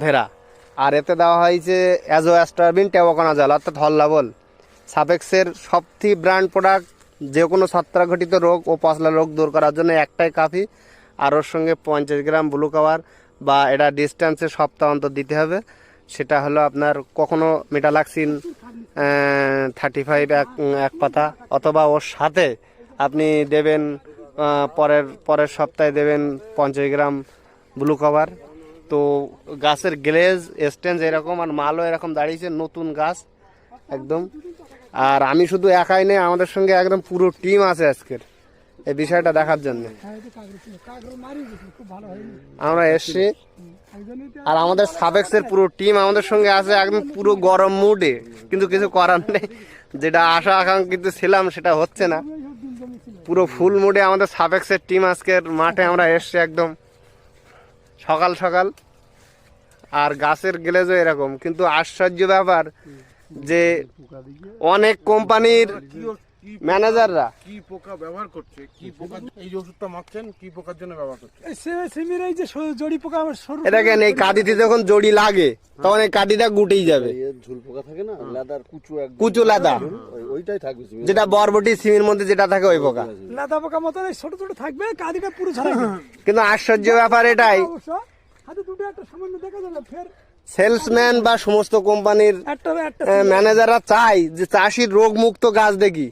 ভেরা আর এতে দেওয়া হয়েছে অ্যাজোঅ্যাস্টারবিন টেবকনা জল অর্থাৎ হল্লাবল। সাপেক্সের সবথেকে ব্র্যান্ড প্রোডাক্ট যে কোনো ছত্রাকঘটিত রোগ ও পশলা রোগ দূর করার জন্য একটাই কাফি। আর ওর সঙ্গে পঞ্চাশ গ্রাম ব্লু কাভার বা এটা ডিস্টেন্সে সপ্তাহ অন্তর দিতে হবে। সেটা হলো আপনার কখনো মেটালাক্সিন থার্টি ফাইভ এক এক পাতা, অথবা ওর সাথে আপনি দেবেন পরের পরের সপ্তাহে দেবেন পঞ্চাশ গ্রাম ব্লু কভার তো গাছের গ্লেজ স্টেঞ্জ এরকম আর মালও এরকম দাঁড়িয়েছে, নতুন গাছ, একদম। আর আমি শুধু একাই নেই, আমাদের সঙ্গে একদম পুরো টিম আছে আজকের, এই বিষয়টা দেখার জন্য। আমরা এসছি, আর আমাদের সাবেক্সের পুরো টিম আমাদের সঙ্গে আছে, একদম পুরো গরম মুডে কিন্তু কিছু করার নেই। যেটা আশা আকাঙ্ক্ষিত ছিলাম, সেটা হচ্ছে না। পুরো ফুল মুডে আমাদের সাবেক্সের টিম আজকের মাঠে আমরা এসছি একদম। সকাল সকাল। আর গাছের গ্লেজও এরকম। কিন্তু আশ্চর্য ব্যাপার যে অনেক কোম্পানির ম্যানেজাররা। কি পোকা ব্যবহার করছে? কি পোকা এই যে ওষুধটা মাখছেন কি পোকার জন্য ব্যবহার করছে? এই সিমির এই যে জড়ি পোকা আমার সরু এই কাঁদিতে যখন জড়ি লাগে তখন এই কাঁদিটা গুটেই যাবে। ঝুল পোকা থাকে না লেদার কুচু একদম। কুচু লাদা। ওইটাই থাকবে যেটা বরবটি সিমের মধ্যে যেটা থাকে ওই পোকা। লাদা পোকা মতো এই ছোট ছোট থাকবে কাদিটা পুরো ছাড়াবে কিন্তু আশ্চর্য ব্যাপার এটাই। হাতে দুটো একটা সামান্য দেখা যাবে ফের সেলসম্যান বা সমস্ত কোম্পানির ম্যানেজাররা চায় যে চাষির রোগ মুক্ত গাছ দেখি।